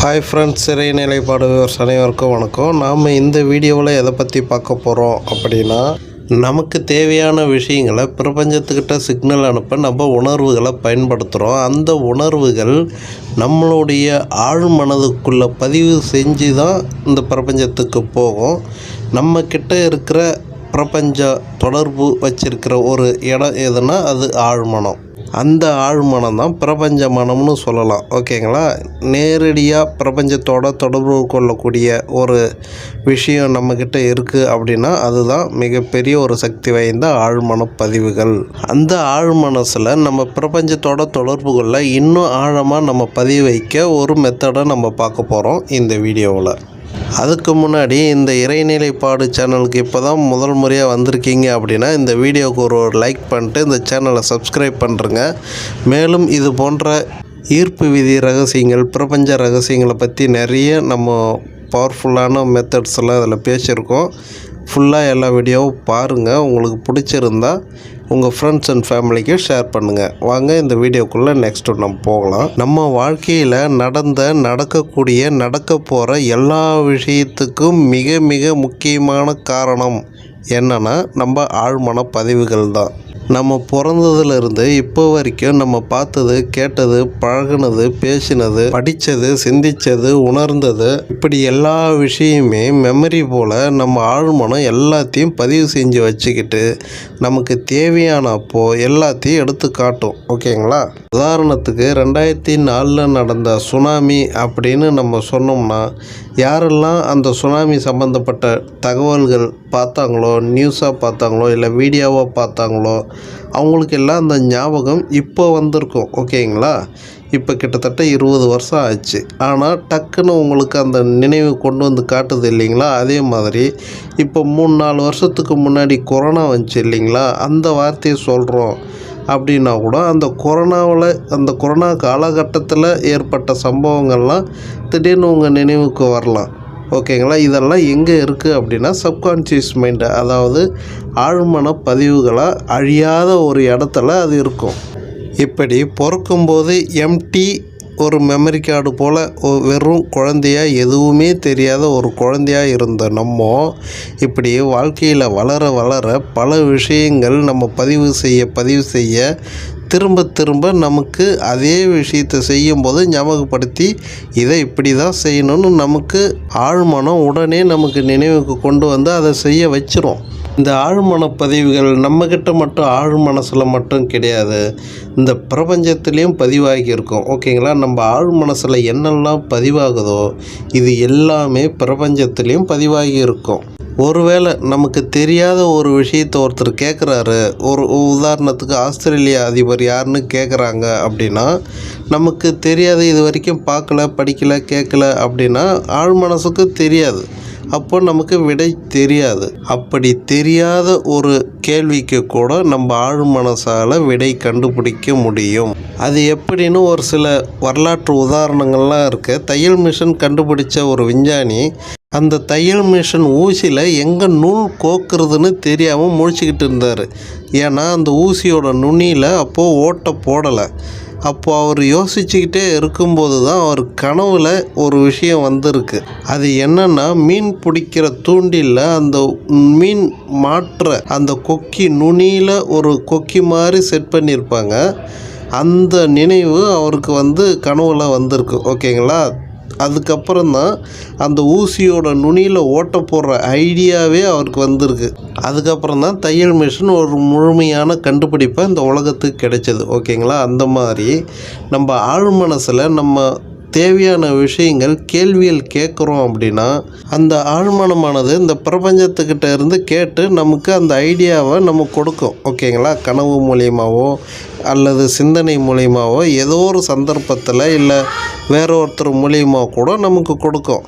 Hi friends சிறை நிலைப்பாடு அனைவருக்கும் வணக்கம். நாம் இந்த வீடியோவில் எதை பற்றி பார்க்க போகிறோம் அப்படின்னா நமக்கு தேவையான விஷயங்களை பிரபஞ்சத்துக்கிட்ட சிக்னல் அனுப்ப நம்ம உணர்வுகளை பயன்படுத்துகிறோம் அந்த உணர்வுகள் நம்மளுடைய ஆழ் மனதுக்குள்ளே பதிவு செஞ்சு தான் இந்த பிரபஞ்சத்துக்கு போகும். நம்மக்கிட்ட இருக்கிற பிரபஞ்ச தொடர்பு வச்சிருக்கிற ஒரு இடம் எதுனா அது ஆழ்மனம். அந்த ஆழ்மனம் தான் பிரபஞ்ச மனம்னு சொல்லலாம். ஓகேங்களா? நேரடியாக பிரபஞ்சத்தோட தொடர்பு கொள்ளக்கூடிய ஒரு விஷயம் நம்மக்கிட்ட இருக்குது அப்படின்னா அதுதான் மிகப்பெரிய ஒரு சக்தி வாய்ந்த ஆழ்மன பதிவுகள். அந்த ஆழ்மனசில் நம்ம பிரபஞ்சத்தோட தொடர்பு கொள்ள இன்னும் ஆழமாக நம்ம பதிவு வைக்க ஒரு மெத்தடை நம்ம பார்க்க போகிறோம் இந்த வீடியோவில். அதுக்கு முன்னாடி இந்த இறைநிலைப்பாடு சேனலுக்கு இப்போ தான் முதல் முறையாக வந்திருக்கீங்க அப்படின்னா இந்த வீடியோவுக்கு ஒரு ஒரு லைக் பண்ணிட்டு இந்த சேனலை சப்ஸ்கிரைப் பண்ணுறங்க. மேலும் இது போன்ற ஈர்ப்பு விதி ரகசியங்கள் பிரபஞ்ச ரகசியங்களை பற்றி நிறைய நம்ம பவர்ஃபுல்லான மெத்தட்ஸ் எல்லாம் அதில் பேசியிருக்கோம். ஃபுல்லாக எல்லா வீடியோவும் பாருங்கள் உங்களுக்கு பிடிச்சிருந்தா உங்கள் ஃப்ரெண்ட்ஸ் அண்ட் ஃபேமிலிக்கு ஷேர் பண்ணுங்கள் வாங்க இந்த வீடியோக்குள்ளே நெக்ஸ்ட் நம்ம போகலாம். நம்ம வாழ்க்கையில் நடந்த நடக்கக்கூடிய நடக்க போகிற எல்லா விஷயத்துக்கும் மிக மிக முக்கியமான காரணம் என்னென்னா நம்ம ஆழ்மன பதிவுகள் தான் நம்ம பிறந்ததுலேருந்து இப்போ வரைக்கும் நம்ம பார்த்தது கேட்டது பழகுனது பேசினது படித்தது சிந்தித்தது உணர்ந்தது இப்படி எல்லா விஷயமே மெமரி போல் நம்ம ஆழ்மனம் எல்லாத்தையும் பதிவு செஞ்சு வச்சுக்கிட்டு நமக்கு தேவையான அப்போ எல்லாத்தையும் எடுத்து காட்டும். ஓகேங்களா? உதாரணத்துக்கு ரெண்டாயிரத்தி நாலில் நடந்த சுனாமி அப்படின்னு நம்ம சொன்னோம்னா யாரெல்லாம் அந்த சுனாமி சம்மந்தப்பட்ட தகவல்கள் பார்த்தாங்களோ நியூஸாக பார்த்தாங்களோ இல்லை வீடியோவாக பார்த்தாங்களோ அவங்களுக்கு எல்லாம் அந்த ஞாபகம் இப்போ வந்திருக்கும் ஓகேங்களா? இப்போ கிட்டத்தட்ட இருபது வருஷம் ஆச்சு. ஆனால் டக்குன்னு உங்களுக்கு அந்த நினைவு கொண்டு வந்து காட்டுது இல்லைங்களா? அதே மாதிரி இப்போ மூணு நாலு வருஷத்துக்கு முன்னாடி கொரோனா வந்துச்சு இல்லைங்களா? அந்த வார்த்தையை சொல்கிறோம் அப்படின்னா கூட அந்த கொரோனாவில் அந்த கொரோனா காலகட்டத்தில் ஏற்பட்ட சம்பவங்கள்லாம் திடீர்னு உங்கள் நினைவுக்கு வரலாம். ஓகேங்களா? இதெல்லாம் எங்கே இருக்குது அப்படின்னா சப்கான்ஷியஸ் மைண்டு அதாவது ஆழ்மன பதிவுகளாக அழியாத ஒரு இடத்துல அது இருக்கும். இப்படி பிறக்கும்போது எம்டி ஒரு மெமரி கார்டு போல் வெறும் குழந்தையாக எதுவுமே தெரியாத ஒரு குழந்தையாக இருந்த நம்ம இப்படி வாழ்க்கையில் வளர வளர பல விஷயங்கள் நம்ம பதிவு செய்ய பதிவு செய்ய திரும்ப திரும்ப நமக்கு அதே விஷயத்தை செய்யும்போது ஞாபகப்படுத்தி இதை இப்படி தான் செய்யணும்னு நமக்கு ஆழ்மனம் உடனே நமக்கு நினைவுக்கு கொண்டு வந்து அதை செய்ய வச்சிரும். இந்த ஆழ்மன பதிவுகள் நம்மக்கிட்ட மட்டும் ஆழ் மனசில் மட்டும் கிடையாது. இந்த பிரபஞ்சத்துலேயும் பதிவாகி இருக்கும். ஓகேங்களா? நம்ம ஆழ் மனசில் என்னெல்லாம் பதிவாகுதோ இது எல்லாமே பிரபஞ்சத்துலேயும் பதிவாகி இருக்கும். ஒருவேளை நமக்கு தெரியாத ஒரு விஷயத்தை ஒருத்தர் கேட்குறாரு ஒரு உதாரணத்துக்கு ஆஸ்திரேலியா அதிபர் யாருன்னு கேட்குறாங்க அப்படின்னா நமக்கு தெரியாது இது வரைக்கும் பார்க்கல படிக்கல கேட்கல அப்படின்னா ஆழ் மனசுக்கு தெரியாது. அப்போ நமக்கு விடை தெரியாது. அப்படி தெரியாத ஒரு கேள்விக்கு கூட நம்ம ஆழ் மனசால் விடை கண்டுபிடிக்க முடியும். அது எப்படின்னு ஒரு சில வரலாற்று உதாரணங்கள்லாம் இருக்குது தையல் மிஷின் கண்டுபிடிச்ச ஒரு விஞ்ஞானி அந்த தையல் மிஷின் ஊசியில் எங்கே நூல் கோக்குறதுன்னு தெரியாமல் முழிச்சிக்கிட்டு இருந்தார். ஏன்னா அந்த ஊசியோட நுனியில் அப்போது ஓட்டை போடலை. அப்போ அவர் யோசிச்சுக்கிட்டே இருக்கும்போது தான் அவர் கனவில் ஒரு விஷயம் வந்திருக்கு. அது என்னென்னா மீன் பிடிக்கிற தூண்டிலில் அந்த மீன் மாற்ற அந்த கொக்கி நுனியில் ஒரு கொக்கி மாதிரி செட் பண்ணியிருப்பாங்க அந்த நினைவு அவருக்கு வந்து கனவுல வந்திருக்கு. ஓகேங்களா? அதுக்கப்புறம் தான் அந்த ஊசியோட நுனியில் ஓட்ட போடுற ஐடியாவே அவருக்கு வந்திருக்கு. அதுக்கப்புறம் தான் தையல் மிஷின் ஒரு முழுமையான கண்டுபிடிப்பை இந்த உலகத்துக்கு கிடைச்சது. ஓகேங்களா? அந்த மாதிரி நம்ம ஆழ் மனசில் நம்ம தேவையான விஷயங்கள் கேள்விகள் கேட்குறோம் அப்படின்னா அந்த ஆழ்மனமானது இந்த பிரபஞ்சத்துக்கிட்ட இருந்து கேட்டு நமக்கு அந்த ஐடியாவை நம்ம கொடுக்கும். ஓகேங்களா? கனவு மூலியமாவோ அல்லது சிந்தனை மூலியமாவோ ஏதோ ஒரு சந்தர்ப்பத்தில் இல்லை வேற ஒருத்தர் மூலியமாக கூட நமக்கு கொடுக்கும்.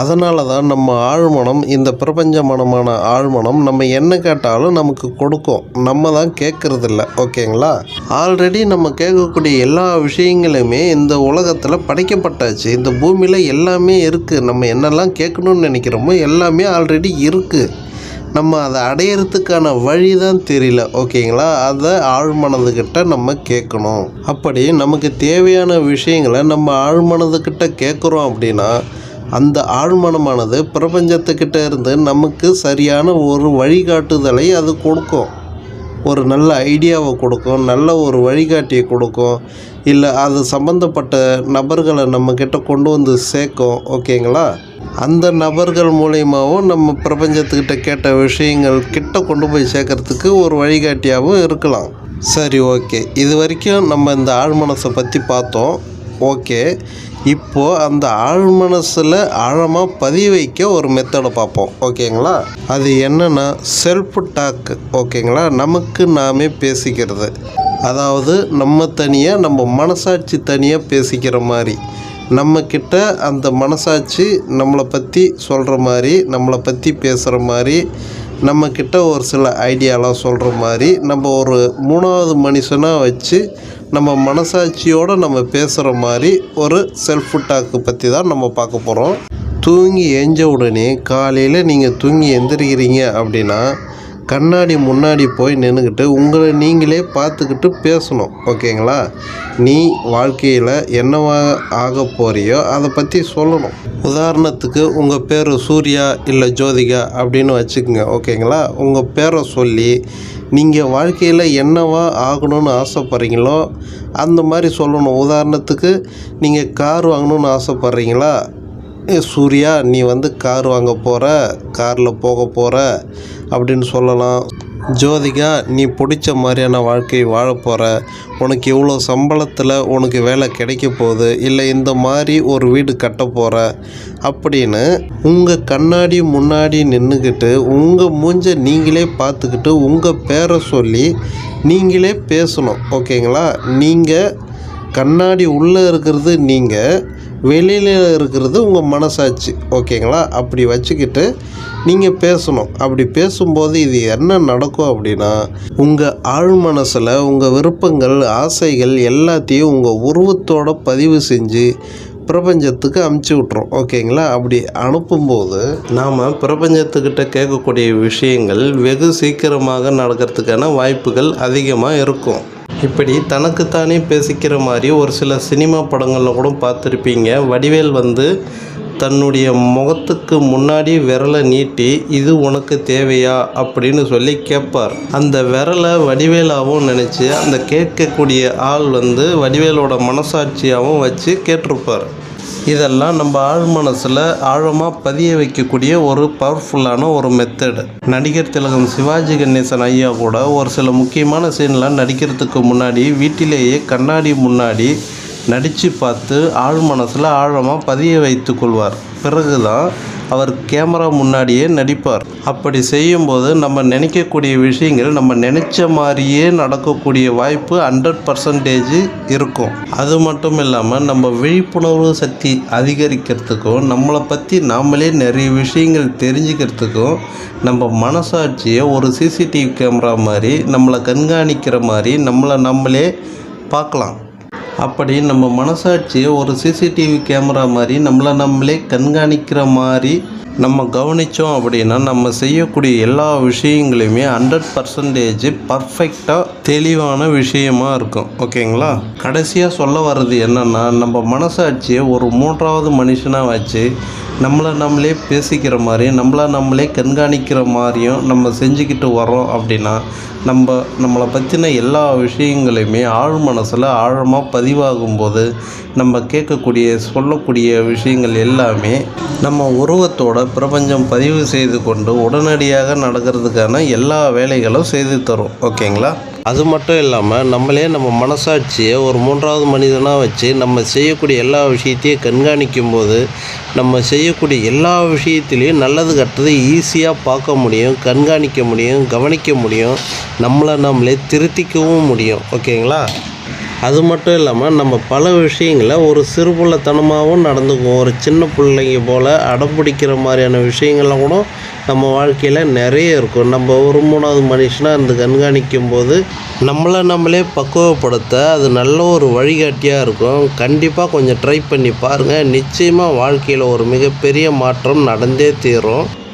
அதனால தான் நம்ம ஆழ்மனம் இந்த பிரபஞ்ச மனமான ஆழ்மனம் நம்ம என்ன கேட்டாலும் நமக்கு கொடுக்கும். நம்ம தான் கேட்குறதில்ல ஓகேங்களா? ஆல்ரெடி நம்ம கேட்கக்கூடிய எல்லா விஷயங்களுமே இந்த உலகத்தில் படைக்கப்பட்டாச்சு. இந்த பூமியில் எல்லாமே இருக்குது நம்ம என்னெல்லாம் கேட்கணும்னு நினைக்கிறோமோ எல்லாமே ஆல்ரெடி இருக்குது நம்ம அதை அடையிறதுக்கான வழி தான் தெரியல ஓகேங்களா? அதை ஆழ்மனதுக்கிட்ட நம்ம கேட்கணும். அப்படி நமக்கு தேவையான விஷயங்களை நம்ம ஆழ்மனதுக்கிட்ட கேட்குறோம் அப்படின்னா அந்த ஆழ்மனமானது பிரபஞ்சத்துக்கிட்ட இருந்து நமக்கு சரியான ஒரு வழிகாட்டுதலை அது கொடுக்கும். ஒரு நல்ல ஐடியாவை கொடுக்கும் நல்ல ஒரு வழிகாட்டியை கொடுக்கும் இல்லை அது சம்மந்தப்பட்ட நபர்களை நம்மக்கிட்ட கொண்டு வந்து சேர்க்கும் ஓகேங்களா? அந்த நபர்கள் மூலியமாகவும் நம்ம பிரபஞ்சத்துக்கிட்ட கேட்ட விஷயங்கள் கிட்ட கொண்டு போய் சேர்க்கறதுக்கு ஒரு வழிகாட்டியாகவும் இருக்கலாம். சரி ஓகே. இது வரைக்கும் நம்ம இந்த ஆழ்மனசை பற்றி பார்த்தோம். ஓகே. இப்போது அந்த ஆழ் மனசில் ஆழமாக பதிய வைக்க ஒரு மெத்தடை பார்ப்போம். ஓகேங்களா அது என்னென்னா செல்ஃப் டாக் ஓகேங்களா நமக்கு நாமே பேசிக்கிறது. அதாவது நம்ம தனியாக நம்ம மனசாட்சி தனியாக பேசிக்கிற மாதிரி. நம்மக்கிட்ட அந்த மனசாட்சி நம்மளை பற்றி சொல்கிற மாதிரி நம்மளை பற்றி பேசுகிற மாதிரி நம்மக்கிட்ட ஒரு சில ஐடியாலாம் சொல்கிற மாதிரி நம்ம ஒரு மூணாவது மனுஷனாக வச்சு நம்ம மனசாட்சியோடு நம்ம பேசுகிற மாதிரி ஒரு செல்ஃப் டாக்கு பற்றி தான் நம்ம பார்க்க போகிறோம் தூங்கி எஞ்ச உடனே காலையில் நீங்கள் தூங்கி எந்திரிக்கிறீங்க அப்படின்னா கண்ணாடி முன்னாடி போய் நின்றுக்கிட்டு உங்களை நீங்களே பார்த்துக்கிட்டு பேசணும் ஓகேங்களா? நீ வாழ்க்கையில் என்னவா ஆக போறியோ அதை பற்றி சொல்லணும். உதாரணத்துக்கு உங்கள் பேர் சூர்யா இல்லை ஜோதிகா அப்படின்னு வச்சுக்கோங்க ஓகேங்களா? உங்கள் பேரை சொல்லி நீங்கள் வாழ்க்கையில் என்னவா ஆகணும்னு ஆசைப்பட்றீங்களோ அந்த மாதிரி சொல்லணும். உதாரணத்துக்கு நீங்கள் கார் வாங்கணும்னு ஆசைப்பட்றீங்களா? ஏ சூர்யா நீ வந்து கார் வாங்க போகிற காரில் போக போகிற அப்படின்னு சொல்லலாம். ஜோதிகா நீ பிடிச்ச மாதிரியான வாழ்க்கை வாழ போகிற உனக்கு இவ்வளோ சம்பளத்தில் உனக்கு வேலை கிடைக்க போகுது. இல்லை இந்த மாதிரி ஒரு வீடு கட்ட போகிற அப்படின்னு உங்கள் கண்ணாடி முன்னாடி நின்றுக்கிட்டு உங்கள் மூஞ்ச நீங்களே பார்த்துக்கிட்டு உங்கள் பேரை சொல்லி நீங்களே பேசணும். ஓகேங்களா? நீங்கள் கண்ணாடி உள்ளே இருக்கிறது நீங்கள் வெளியில் இருக்கிறது உங்கள் மனசாட்சி. ஓகேங்களா? அப்படி வச்சுக்கிட்டு நீங்கள் பேசணும். அப்படி பேசும்போது இது என்ன நடக்கும் அப்படின்னா உங்கள் ஆழ் மனசில் உங்கள் விருப்பங்கள் ஆசைகள் எல்லாத்தையும் உங்கள் உருவத்தோட பதிவு செஞ்சு பிரபஞ்சத்துக்கு அமுச்சு விட்றோம் ஓகேங்களா? அப்படி அனுப்பும்போது நாம் பிரபஞ்சத்துக்கிட்ட கேட்கக்கூடிய விஷயங்கள் வெகு சீக்கிரமாக நடக்கிறதுக்கான வாய்ப்புகள் அதிகமாக இருக்கும். இப்படி தனக்குத்தானே பேசிக்கிற மாதிரி ஒரு சில சினிமா படங்களில் கூட பார்த்துருப்பீங்க. வடிவேல் வந்து தன்னுடைய முகத்துக்கு முன்னாடி விரலை நீட்டி இது உனக்கு தேவையா? அப்படின்னு சொல்லி கேட்பார். அந்த விரலை வடிவேலாகவும் நினச்சி அந்த கேட்கக்கூடிய ஆள் வந்து வடிவேலோட மனசாட்சியாகவும் வச்சு கேட்டிருப்பார். இதெல்லாம் நம்ம ஆழ் மனசில் ஆழமாக பதிய வைக்கக்கூடிய ஒரு பவர்ஃபுல்லான ஒரு மெத்தடு நடிகர் திலகம் சிவாஜி கணேசன் ஐயா கூட ஒரு சில முக்கியமான சீன்லாம் நடிக்கிறதுக்கு முன்னாடி வீட்டிலேயே கண்ணாடி முன்னாடி நடித்து பார்த்து ஆழ் மனசில் ஆழமாக பதிய வைத்து கொள்வார். பிறகு தான் அவர் கேமரா முன்னாடியே நடிப்பார். அப்படி செய்யும்போது நம்ம நினைக்கக்கூடிய விஷயங்கள் நம்ம நினச்ச மாதிரியே நடக்கக்கூடிய வாய்ப்பு ஹண்ட்ரட் பர்சன்டேஜ் இருக்கும். அது மட்டும் இல்லாமல் நம்ம விழிப்புணர்வு சக்தி அதிகரிக்கிறதுக்கும் நம்மளை பற்றி நாமளே நிறைய விஷயங்கள் தெரிஞ்சுக்கிறதுக்கும் நம்ம மனசாட்சியை ஒரு சிசிடிவி கேமரா மாதிரி நம்மளை கண்காணிக்கிற மாதிரி நம்மளை நம்மளே பார்க்கலாம். அப்படி நம்ம மனசாட்சியை ஒரு சிசிடிவி கேமரா மாதிரி நம்மளை நம்மளே கண்காணிக்கிற மாதிரி நம்ம கவனித்தோம் அப்படின்னா நம்ம செய்யக்கூடிய எல்லா விஷயங்களையுமே ஹண்ட்ரட் பர்சன்டேஜ் பர்ஃபெக்டாக தெளிவான விஷயமாக இருக்கும். ஓகேங்களா? கடைசியாக சொல்ல வர்றது என்னென்னா நம்ம மனசாட்சியை ஒரு மூன்றாவது மனுஷனாக வச்சு நம்மளை நம்மளே பேசிக்கிற மாதிரி நம்மளை நம்மளே கண்காணிக்கிற மாதிரியும் நம்ம செஞ்சுக்கிட்டு வரோம் அப்படின்னா நம்ம நம்மளை பற்றின எல்லா விஷயங்களையுமே ஆழ் மனசில் ஆழமாக பதிவாகும்போது நம்ம கேட்கக்கூடிய சொல்லக்கூடிய விஷயங்கள் எல்லாமே நம்ம உருவத்தோட பிரபஞ்சம் பதிவு செய்து கொண்டு உடனடியாக நடக்கிறதுக்கான எல்லா வேலைகளும் செய்து தரும். ஓகேங்களா? அது மட்டும் இல்லாமல் நம்மளே நம்ம மனசாட்சியை ஒரு மூன்றாவது மனிதனாக வச்சு நம்ம செய்யக்கூடிய எல்லா விஷயத்தையும் கண்காணிக்கும் போது நம்ம செய்யக்கூடிய எல்லா விஷயத்துலேயும் நல்லது கட்டதை ஈஸியாக பார்க்க முடியும் கண்காணிக்க முடியும் கவனிக்க முடியும். நம்மளை நம்மளே திருத்திக்கவும் முடியும். ஓகேங்களா? அது மட்டும் இல்லாமல் நம்ம பல விஷயங்களை ஒரு சிறுபுள்ளத்தனமாகவும் நடந்துக்குவோம். ஒரு சின்ன பிள்ளைங்க போல் அடம் பிடிக்கிற மாதிரியான விஷயங்கள்லாம் கூட நம்ம வாழ்க்கையில் நிறைய இருக்கும். நம்ம ஒரு மூணாவது மனுஷனாக இருந்து கண்காணிக்கும் போது நம்மளை நம்மளே பக்குவப்படுத்த அது நல்ல ஒரு வழிகாட்டியாக இருக்கும். கண்டிப்பாக கொஞ்சம் ட்ரை பண்ணி பாருங்கள் நிச்சயமாக வாழ்க்கையில் ஒரு மிகப்பெரிய மாற்றம் நடந்தே தீரும்.